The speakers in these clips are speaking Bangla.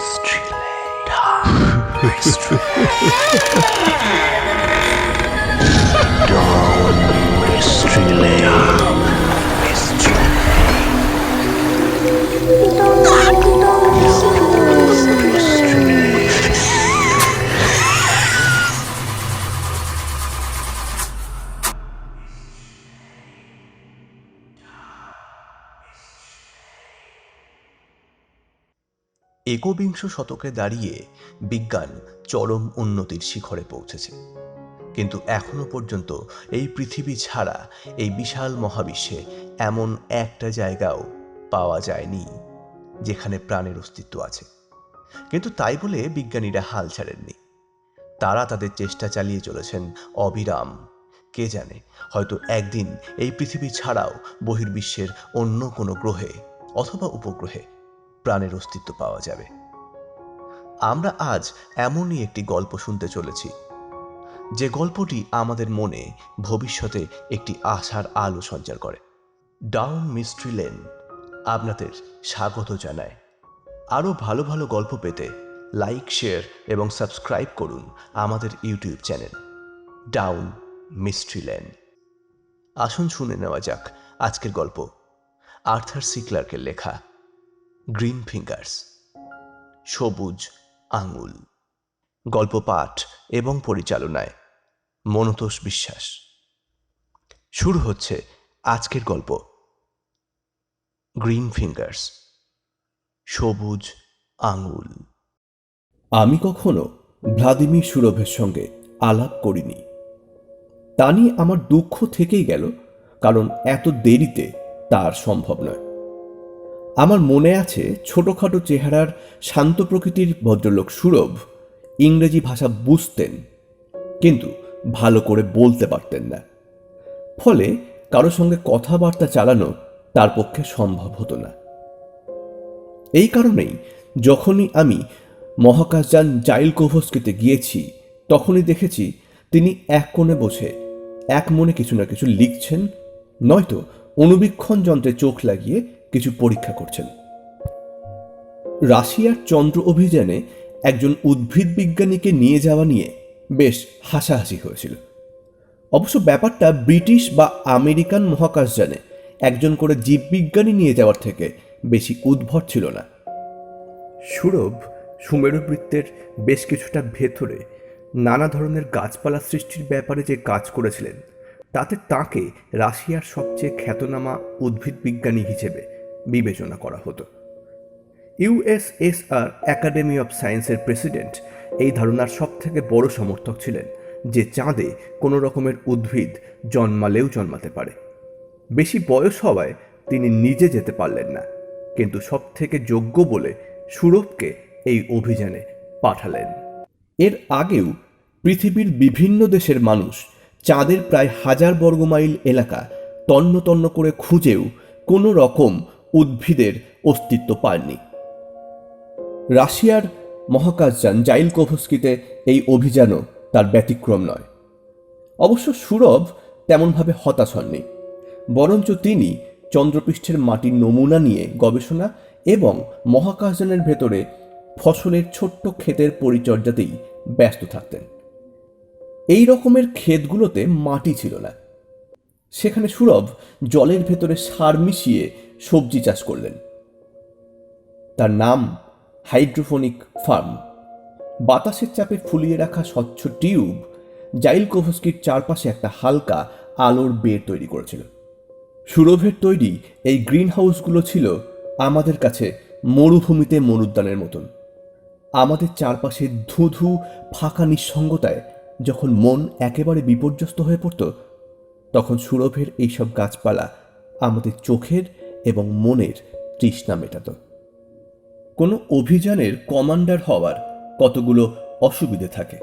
Mystery Lane. Mystery একবিংশ শতকে দাঁড়িয়ে বিজ্ঞান চরম উন্নতির শিখরে পৌঁছেছে। কিন্তু এখনও পর্যন্ত এই পৃথিবী ছাড়া এই বিশাল মহাবিশ্বে এমন একটা জায়গাও পাওয়া যায়নি যেখানে প্রাণের অস্তিত্ব আছে। কিন্তু তাই বলে বিজ্ঞানীরা হাল ছাড়েননি। তারা তাদের চেষ্টা চালিয়ে চলেছেন অবিরাম। কে জানে, হয়তো একদিন এই পৃথিবী ছাড়াও বহির্বিশ্বের অন্য কোনো গ্রহে অথবা উপগ্রহে প্রাণের অস্তিত্ব পাওয়া যাবে। আমরা আজ এমনই একটি গল্প শুনতে চলেছি। যে গল্পটি আমাদের মনে ভবিষ্যতে একটি আশার আলো সঞ্চার করে। ডাউন মিস্ট্রি লেন আপনাদের স্বাগত জানায়। আরও ভালো ভালো গল্প পেতে লাইক, শেয়ার এবং সাবস্ক্রাইব করুন আমাদের YouTube channel down mystery lane. আসুন শুনে নেওয়া যাক আজকের গল্প। আর্থার সিক্লার্কের লেখা গ্রিন ফিঙ্গার্স সবুজ আঙুল, গল্প পাঠ এবং পরিচালনায় মনতোষ বিশ্বাস। শুরু হচ্ছে আজকের গল্প। গ্রিন ফিঙ্গার্স সবুজ আঙুল। আমি কখনো ভ্লাদিমির সুরভের সঙ্গে আলাপ করিনি। তা নিয়ে আমার দুঃখ থেকেই গেল, কারণ এত দেরিতে তার সম্ভব নয়। আমার মনে আছে ছোটখাটো চেহারার শান্ত প্রকৃতির ভদ্রলোক সুরভ ইংরেজি ভাষা বুঝতেন, কিন্তু ভালো করে বলতে পারতেন না। ফলে কারও সঙ্গে কথাবার্তা চালানো তার পক্ষে সম্ভব হতো না। এই কারণেই যখনই আমি মহাকাশযান জাইল কোভস্কিতে গিয়েছি, তখনই দেখেছি তিনি এক কোণে বসে এক মনে কিছু না কিছু লিখছেন, নয়তো অনুবীক্ষণ যন্ত্রে চোখ লাগিয়ে কিছু পরীক্ষা করছেন। রাশিয়ার চন্দ্র অভিযানে একজন উদ্ভিদ বিজ্ঞানীকে নিয়ে যাওয়া নিয়ে বেশ হাসাহাসি হয়েছিল। অবশ্য ব্যাপারটা ব্রিটিশ বা আমেরিকান মহাকাশযানে একজন করে জীববিজ্ঞানী নিয়ে যাওয়ার থেকে বেশি উদ্ভট ছিল না। সুরভ সুমেরু বৃত্তের বেশ কিছুটা ভেতরে নানা ধরনের গাছপালা সৃষ্টির ব্যাপারে যে কাজ করেছিলেন, তাতে তাকে রাশিয়ার সবচেয়ে খ্যাতনামা উদ্ভিদ বিজ্ঞানী হিসেবে বিবেচনা করা হতো। ইউএসএসআর একাডেমি অফ সায়েন্সের প্রেসিডেন্ট এই ধারণার সবথেকে বড় সমর্থক ছিলেন, যে চাঁদে কোনো রকমের উদ্ভিদ জন্মালেও জন্মাতে পারে। বেশি বয়স হওয়ায় তিনি নিজে যেতে পারলেন না, কিন্তু সব থেকে যোগ্য বলে সুরভকে এই অভিযানে পাঠালেন। এর আগেও পৃথিবীর বিভিন্ন দেশের মানুষ চাঁদের প্রায় হাজার বর্গমাইল এলাকা তন্ন তন্ন করে খুঁজেও কোনো রকম উদ্ভিদের অস্তিত্ব পাননি রাশিয়ার মহাকাশযান জাইল কোভস্কিতে এই অভিযানও তার ব্যতিক্রম নয়। অবশ্য সুরভ তেমনভাবে হতাশ হননি, বরঞ্চ তিনি চন্দ্রপৃষ্ঠের মাটির নমুনা নিয়ে গবেষণা এবং মহাকাশযানের ভেতরে ফসলের ছোট্ট ক্ষেতের পরিচর্যাতেই ব্যস্ত থাকতেন। এই রকমের ক্ষেতগুলোতে মাটি ছিল না। সেখানে সুরভ জলের ভেতরে সার মিশিয়ে সবজি চাষ করলেন। তার নাম হাইড্রোফোনিক ফার্ম। বাতাসের চাপে ফুলিয়ে রাখা স্বচ্ছ টিউব জাইল কোভস্কির চারপাশে একটা হালকা আলোর বের তৈরি করেছিল। সুরভের তৈরি এই গ্রিন হাউসগুলো ছিল আমাদের কাছে মরুভূমিতে মরুদ্যানের মতন। আমাদের চারপাশে ধুধু, ফাঁকা নিঃসঙ্গতায় যখন মন একেবারে বিপর্যস্ত হয়ে পড়ত, তখন সুরভের এইসব গাছপালা আমাদের চোখের এবং মনের তৃষ্ণা মেটাত। কোনো অভিযানের কমান্ডার হওয়ার কতগুলো অসুবিধে থাকে?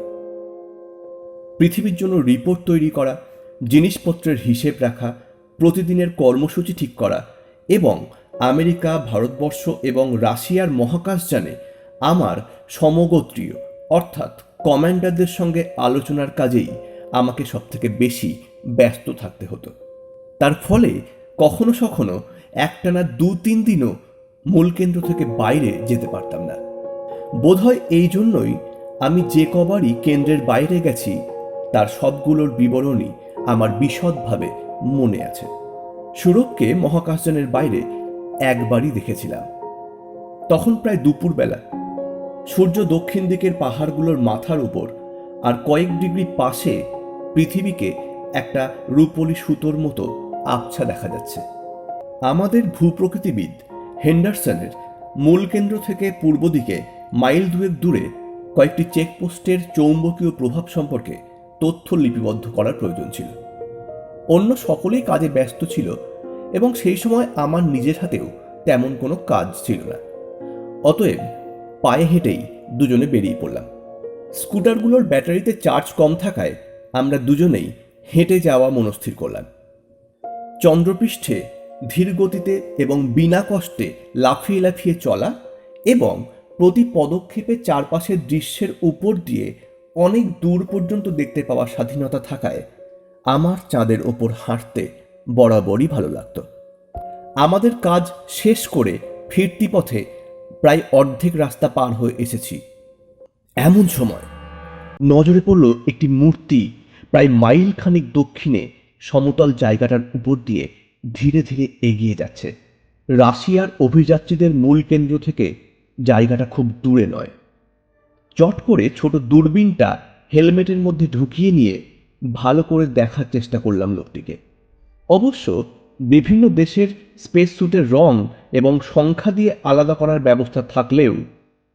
পৃথিবীর জন্য রিপোর্ট তৈরি করা, জিনিসপত্রের হিসেব রাখা, প্রতিদিনের কর্মসূচি ঠিক করা এবং আমেরিকা, ভারতবর্ষ এবং রাশিয়ার মহাকাশযানে আমার সমগোত্রীয়, অর্থাৎ কমান্ডারদের সঙ্গে আলোচনার কাজেই আমাকে সবথেকে বেশি ব্যস্ত থাকতে হতো। তার ফলে কখনো সখনো একটানা দু তিন দিনও মূল কেন্দ্র থেকে বাইরে যেতে পারতাম না। বোধহয় এই জন্যই আমি যে কবারই কেন্দ্রের বাইরে গেছি, তার সবগুলোর বিবরণী আমার বিশদভাবে মনে আছে। সুরভকে মহাকাশযানের বাইরে একবারই দেখেছিলাম। তখন প্রায় দুপুরবেলা। সূর্য দক্ষিণ দিকের পাহাড়গুলোর মাথার উপর আর কয়েক ডিগ্রি পাশে পৃথিবীকে একটা রূপলি সুতোর মতো আবছা দেখা যাচ্ছে। আমাদের ভূপ্রকৃতিবিদ হেন্ডারসনের মূল কেন্দ্র থেকে পূর্ব দিকে মাইল দুয়েক দূরে কয়েকটি চেকপোস্টের চৌম্বকীয় প্রভাব সম্পর্কে তথ্য লিপিবদ্ধ করার প্রয়োজন ছিল। অন্য সকলেই কাজে ব্যস্ত ছিল এবং সেই সময় আমার নিজের হাতেও তেমন কোনো কাজ ছিল না। অতএব পায়ে হেঁটেই দুজনে বেরিয়ে পড়লাম। স্কুটারগুলোর ব্যাটারিতে চার্জ কম থাকায় আমরা দুজনেই হেঁটে যাওয়া মনস্থির করলাম। চন্দ্রপৃষ্ঠে ধীর গতিতে এবং বিনা কষ্টে লাফিয়ে লাফিয়ে চলা এবং প্রতি পদক্ষেপে চারপাশের দৃশ্যের উপর দিয়ে অনেক দূর পর্যন্ত দেখতে পাওয়া স্বাধীনতা থাকায় আমার চাঁদের ওপর হাঁটতে বরাবরই ভালো লাগতো। আমাদের কাজ শেষ করে ফিরতি পথে প্রায় অর্ধেক রাস্তা পার হয়ে এসেছি। এমন সময় নজরে পড়ল একটি মূর্তি প্রায় মাইল খানিক দক্ষিণে সমতল জায়গাটার উপর দিয়ে ধীরে ধীরে এগিয়ে যাচ্ছে। রাশিয়ার অভিযাত্রীদের মূল কেন্দ্র থেকে জায়গাটা খুব দূরে নয়। চট করে ছোট দূরবীনটা হেলমেটের মধ্যে ঢুকিয়ে নিয়ে ভালো করে দেখার চেষ্টা করলাম লোকটিকে। অবশ্য বিভিন্ন দেশের স্পেস স্যুটের রং এবং সংখ্যা দিয়ে আলাদা করার ব্যবস্থা থাকলেও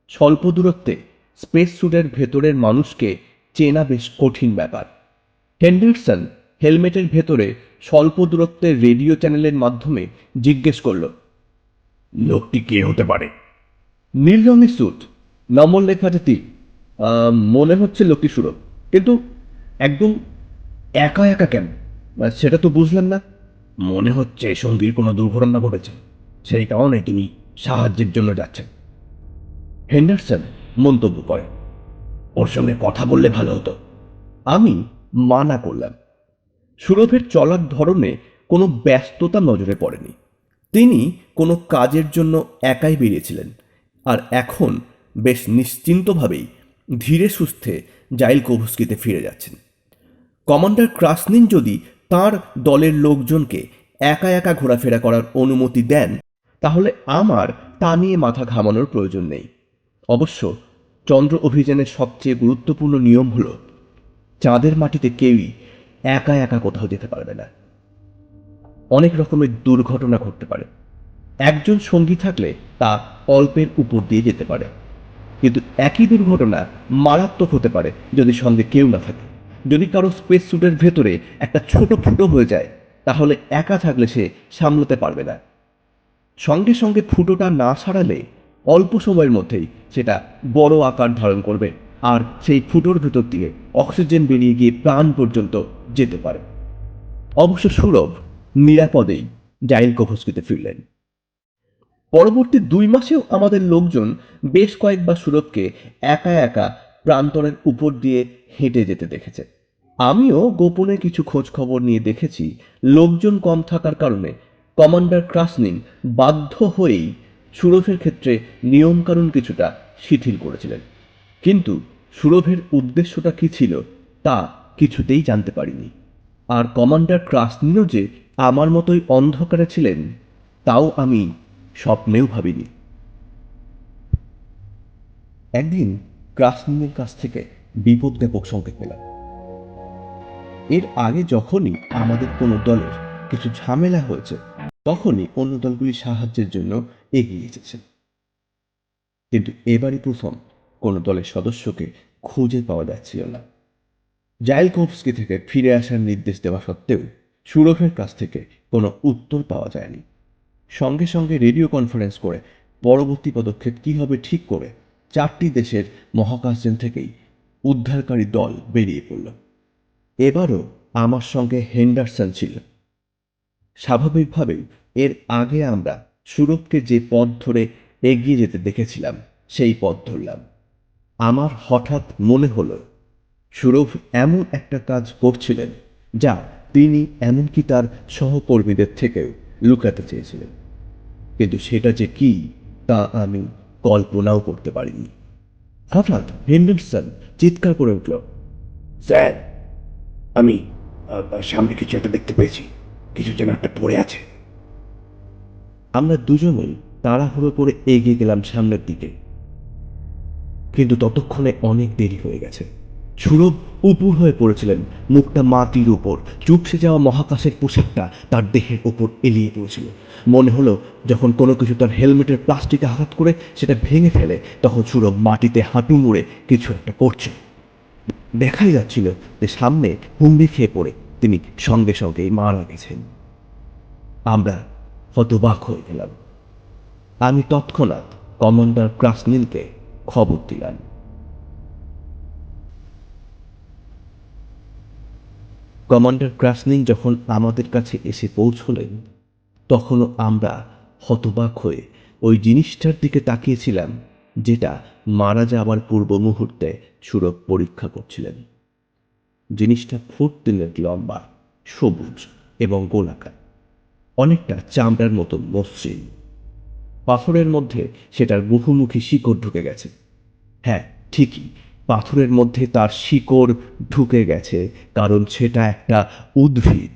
স্বল্প দূরত্বে স্পেস স্যুটের ভেতরের মানুষকে চেনা বেশ কঠিন ব্যাপার। হেন্ডারসন হেলমেটের ভেতরে স্বল্প দূরত্বের রেডিও চ্যানেলের মাধ্যমে জিজ্ঞেস করল লোকটি কে হতে পারে? নীল রঙের স্যুট নম্বর লেখা আছে আহ, মনে হচ্ছে লোকটি সুরভ। কিন্তু একদম একা একা কেন? সেটা তো বুঝলাম না। মনে হচ্ছে সঙ্গীর কোনো দুর্ঘটনা ঘটেছে। সেই কারণে তিনি সাহায্যের জন্য যাচ্ছেন। হেন্ডারসন মন্তব্য করে ওর সঙ্গে কথা বললে ভালো হতো। আমি মানা করলাম। সুরভের চলার ধরনে কোনো ব্যস্ততা নজরে পড়েনি। তিনি কোনো কাজের জন্য একাই বেরিয়েছিলেন আর এখন বেশ নিশ্চিন্তভাবেই ধীরে সুস্থে জাইল কোভস্কিতে ফিরে যাচ্ছেন। কমান্ডার ক্রাসনিন যদি তার দলের লোকজনকে একা একা ঘোরাফেরা করার অনুমতি দেন, তাহলে আমার তা নিয়ে মাথা ঘামানোর প্রয়োজন নেই। অবশ্য চন্দ্র অভিযানের সবচেয়ে গুরুত্বপূর্ণ নিয়ম হল, চাঁদের মাটিতে কেউই একা একা কোথাও যেতে পারবে না। অনেক রকমের দুর্ঘটনা ঘটতে পারে। একজন সঙ্গী থাকলে তা অল্পের উপর দিয়ে যেতে পারে। কিন্তু একই দুর্ঘটনা মারাত্মক হতে পারে যদি সঙ্গে কেউ না থাকে। যদি কারও স্পেস স্যুটের ভেতরে একটা ছোট ফুটো হয়ে যায়, তাহলে একা থাকলে সে সামলাতে পারবে না। সঙ্গে সঙ্গে ফুটোটা না সারালে অল্প সময়ের মধ্যেই সেটা বড় আকার ধারণ করবে। আর সেই ফুটোর ভেতর দিয়ে অক্সিজেন বেরিয়ে গিয়ে প্রাণ পর্যন্ত যেতে পারে। অবশ্য সুরভ নিরাপদেই ডাইল কোভস্কিতে ফিরলেন। পরবর্তী দুই মাসেও আমাদের লোকজন বেশ কয়েকবার সুরভকে একা একা প্রান্তরের উপর দিয়ে হেঁটে যেতে দেখেছে। আমিও গোপনে কিছু খোঁজ খবর নিয়ে দেখেছি লোকজন কম থাকার কারণে কমান্ডার ক্রাসনিন বাধ্য হয়েই সুরভের ক্ষেত্রে নিয়মকানুন কিছুটা শিথিল করেছিলেন। কিন্তু সুরভের উদ্দেশ্যটা কি ছিল, তা কিছুতেই জানতে পারিনি। আর কমান্ডার ক্রাসনিনও যে আমার মতোই অন্ধকারে ছিলেন, তাও আমি স্বপ্নেও ভাবিনি। একদিন ক্রাসনিনের কাছ থেকে বিপদ ব্যাপক সংকেত পেলাম। এর আগে যখনই আমাদের কোনো দলের কিছু ঝামেলা হয়েছে, তখনই অন্য দলগুলি সাহায্যের জন্য এগিয়ে এসেছে। কিন্তু এবারই প্রথম কোনো দলের সদস্যকে খুঁজে পাওয়া যাচ্ছিল না। জাইলকোভস্কি থেকে ফিরে আসার নির্দেশ দেওয়া সত্ত্বেও সুরভের কাছ থেকে কোনো উত্তর পাওয়া যায়নি। সঙ্গে সঙ্গে রেডিও কনফারেন্স করে পরবর্তী পদক্ষেপ কী হবে ঠিক করে চারটি দেশের মহাকাশযান থেকেই উদ্ধারকারী দল বেরিয়ে পড়ল। এবারও আমার সঙ্গে হেন্ডারসন ছিল। স্বাভাবিকভাবেই এর আগে আমরা সুরভকে যে পথ ধরে এগিয়ে যেতে দেখেছিলাম, সেই পথ ধরলাম। আমার হঠাৎ মনে হলো, সুরভ এমন একটা কাজ করছিলেন যা তিনি এমনকি তার সহকর্মীদের থেকেও লুকাতে চেয়েছিলেন। কিন্তু সেটা যে কি, তা আমি কল্পনাও করতে পারিনি। হঠাৎ হেন্ডারসন চিৎকার করে উঠল, স্যার, আমি সামনে কিছু একটা দেখতে পেয়েছি। কিছু যেন একটা পড়ে আছে। আমরা দুজনেই তাড়াহুড়ো করে এগিয়ে গেলাম সামনের দিকে। কিন্তু ততক্ষণে অনেক দেরি হয়ে গেছে। সুরভ উপুর হয়ে পড়েছিলেন। মুখটা মাটির উপর। চুপসে যাওয়া মহাকাশের পোশাকটা তার দেহের উপর এলিয়ে পড়েছিল। মনে হলো, যখন কোনো কিছু তার হেলমেটের প্লাস্টিকে আঘাত করে সেটা ভেঙে ফেলে, তখন সুরভ মাটিতে হাঁটু মুড়ে কিছু একটা করছে। দেখাই যাচ্ছিল যে সামনে হুমড়ি খেয়ে পড়ে তিনি সঙ্গে সঙ্গেই মারা গেছেন। আমরা হতবাক হয়ে গেলাম। আমি তৎক্ষণাৎ কমান্ডার ক্রাসনিলকে খবর দিলেন কমান্ডার ক্রাসনিং যখন আমাদের কাছে এসে পৌঁছলেন, তখনও আমরা হতবাক হয়ে ওই জিনিসটার দিকে তাকিয়েছিলাম, যেটা মারা যাওয়ার পূর্ব মুহূর্তে সুরভ পরীক্ষা করছিলেন। জিনিসটা ফুট দিনের লম্বা, সবুজ এবং গোলাকার, অনেকটা চামড়ার মতো মসৃণ। পাথরের মধ্যে সেটার বহুমুখী শিকড় ঢুকে গেছে। হ্যাঁ ঠিকই, পাথরের মধ্যে তার শিকড় ঢুকে গেছে, কারণ সেটা একটা উদ্ভিদ।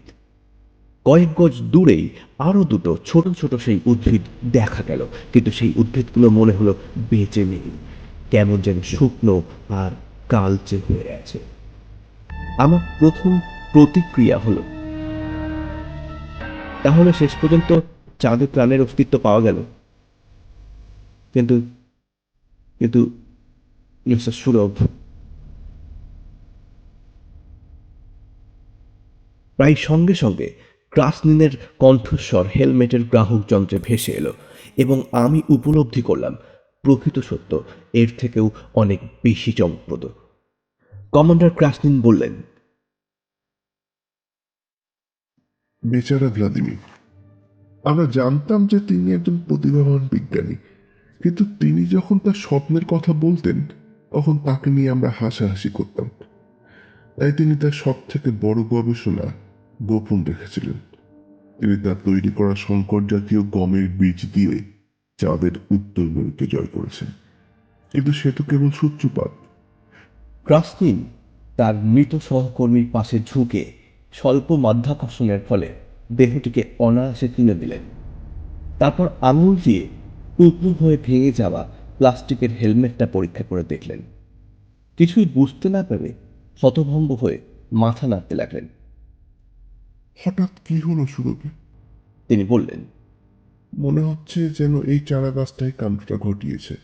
কয়েক গজ দূরেই আরও দুটো ছোট ছোট সেই উদ্ভিদ দেখা গেল, কিন্তু সেই উদ্ভিদগুলো মনে হলো বেঁচে নেই। কেমন যেন শুকনো আর কালচে হয়ে আছে আমার প্রথম প্রতিক্রিয়া হলো, তাহলে শেষ পর্যন্ত চাঁদে প্রাণের অস্তিত্ব পাওয়া গেল। কিন্তু কিন্তু মিস্টার সুরভ প্রায় সঙ্গে সঙ্গে ক্রাসনিনের কণ্ঠস্বর হেলমেটের গ্রাহক যন্ত্রে ভেসে এলো এবং আমি উপলব্ধি করলাম, প্রকৃত সত্য, এর থেকেও অনেক বেশি চমকপ্রদ। কমান্ডার ক্রাসনিন বললেন বেচারা ভ্লাদিমির, আমরা জানতাম যে তিনি একজন প্রতিভাবান বিজ্ঞানী। কিন্তু তিনি যখন তার স্বপ্নের কথা বলতেন, তখন তাকে নিয়ে আমরা হাসাহাসি করতাম। তাই তিনি তার সব থেকে বড় গবেষণা গোপন রেখেছিলেন। তিনি তার তৈরি করা সংকর জাতীয় গমের বীজ দিয়ে চাঁদের উত্তর মেরুকে জয় করেছেন। কিন্তু সে তো কেবল সূত্রপাত। ক্রাসনিন তার মৃত সহকর্মীর পাশে ঝুঁকে স্বল্প মাধ্যাকর্ষণের ফলে দেহটিকে অনায়াসে তুলে দিলেন। তারপর আঙুল দিয়ে টুকরো হয়ে ভেঙে যাওয়া প্লাস্টিকের হেলমেটটা পরীক্ষা করে দেখলেন। কিছুই বুঝতে না পেরে হতভম্ব হয়ে মাথা নাড়তে লাগলেন। হঠাৎ কি হলো সুরভি? তিনি বললেন মনে হচ্ছে যেন এই চারা গাছটাই কাণ্ডটা ঘটিয়েছে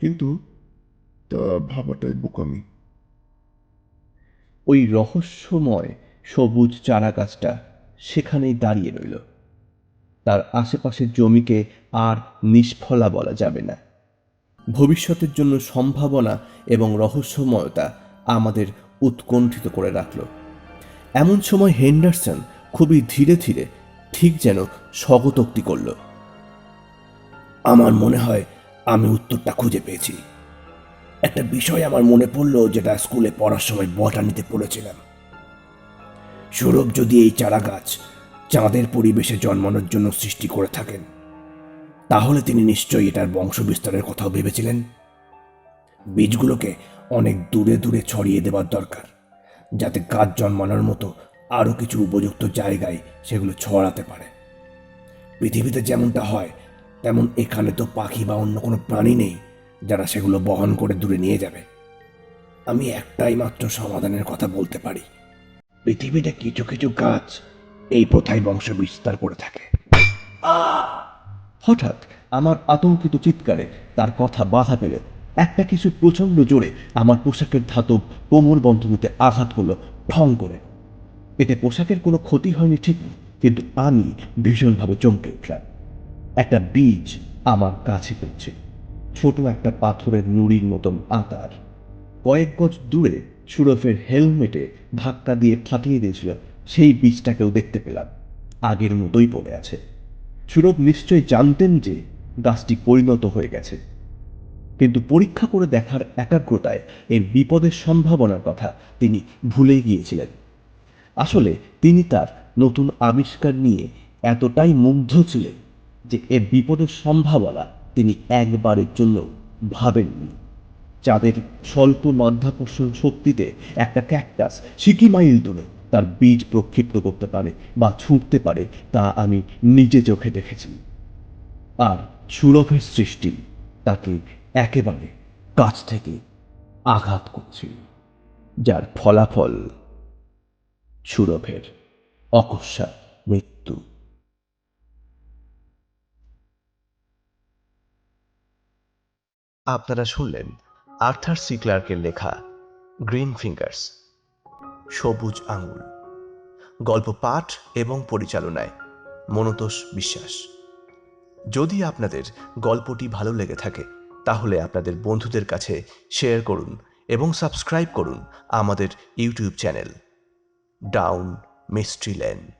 কিন্তু তা ভাবাটাই বোকামি। ওই রহস্যময় সবুজ চারা গাছটা সেখানেই দাঁড়িয়ে রইল। তার আশেপাশের জমিকে আর নিষ্ফলা বলা যাবে না। ভবিষ্যতের জন্য সম্ভাবনা এবং রহস্যময়তা আমাদের উৎকণ্ঠিত করে রাখল। এমন সময় হেন্ডারসন খুবই ধীরে ধীরে ঠিক যেন স্বগতোক্তি করল। আমার মনে হয় আমি উত্তরটা খুঁজে পেয়েছি। একটা বিষয় আমার মনে পড়ল যেটা স্কুলে পড়ার সময় বটানিতে পড়েছিলাম। সৌরভ যদি এই চারা গাছ চাঁদের পরিবেশে জন্মানোর জন্য সৃষ্টি করে থাকেন। তাহলে তিনি নিশ্চয়ই এটার বংশ বিস্তারের কথাও ভেবেছিলেন। বীজগুলোকে অনেক দূরে দূরে ছড়িয়ে দেওয়ার দরকার, যাতে গাছ জন্মানোর মতো আরও কিছু উপযুক্ত জায়গায় সেগুলো ছড়াতে পারে। পৃথিবীতে যেমনটা হয়, তেমন এখানে তো পাখি বা অন্য কোনো প্রাণী নেই যারা সেগুলো বহন করে দূরে নিয়ে যাবে। আমি একটাই মাত্র সমাধানের কথা বলতে পারি। পৃথিবীতে কিছু কিছু গাছ এই প্রথায় বংশ বিস্তার করে থাকে। হঠাৎ আমার আতঙ্কিত চিৎকারে তার কথা বাধা পেলে। একটা কিছু প্রচণ্ড জোরে আমার পোশাকের ধাতব কোমর বন্ধনীতে আঘাত করল ঠং করে। এতে পোশাকের কোনো ক্ষতি হয়নি ঠিক, কিন্তু আমি ভীষণভাবে চমকে উঠলাম একটা বীজ আমার কাছে পড়ছে ছোট একটা পাথরের নুড়ির মতন আকার। কয়েক গজ দূরে সুরফের হেলমেটে ধাক্কা দিয়ে ফাটিয়ে দিয়েছিল সেই বীজটাকেও দেখতে পেলাম। আগের মতোই পড়ে আছে। সুরভ নিশ্চয়ই জানতেন যে গাছটি পরিণত হয়ে গেছে। কিন্তু পরীক্ষা করে দেখার একাগ্রতায় এর বিপদের সম্ভাবনার কথা তিনি ভুলে গিয়েছিলেন। আসলে তিনি তার নতুন আবিষ্কার নিয়ে এতটাই মুগ্ধ ছিলেন যে এর বিপদের সম্ভাবনা তিনি একবারের জন্য ভাবেননি। চাঁদের স্বল্প মাধ্যাকর্ষণ শক্তিতে একটা ক্যাকটাস সিকি মাইল দূরে তার বীজ প্রক্ষিপ্ত করতে পারে বা ছুঁড়তে পারে, তা আমি নিজে চোখে দেখেছি। আর সুরভের সৃষ্টি তাকে একেবারে কাছ থেকে আঘাত করছে, যার ফলাফল সুরভের অকস্মাৎ মৃত্যু। আপনারা শুনলেন আর্থার সি ক্লার্কের লেখা গ্রিন ফিঙ্গার্স। সবুজ আঙুল। গল্প পাঠ এবং পরিচালনায় মনতোষ বিশ্বাস। যদি আপনাদের গল্পটি ভালো লেগে থাকে, তাহলে আপনাদের বন্ধুদের কাছে শেয়ার করুন এবং সাবস্ক্রাইব করুন আমাদের YouTube channel down mystery land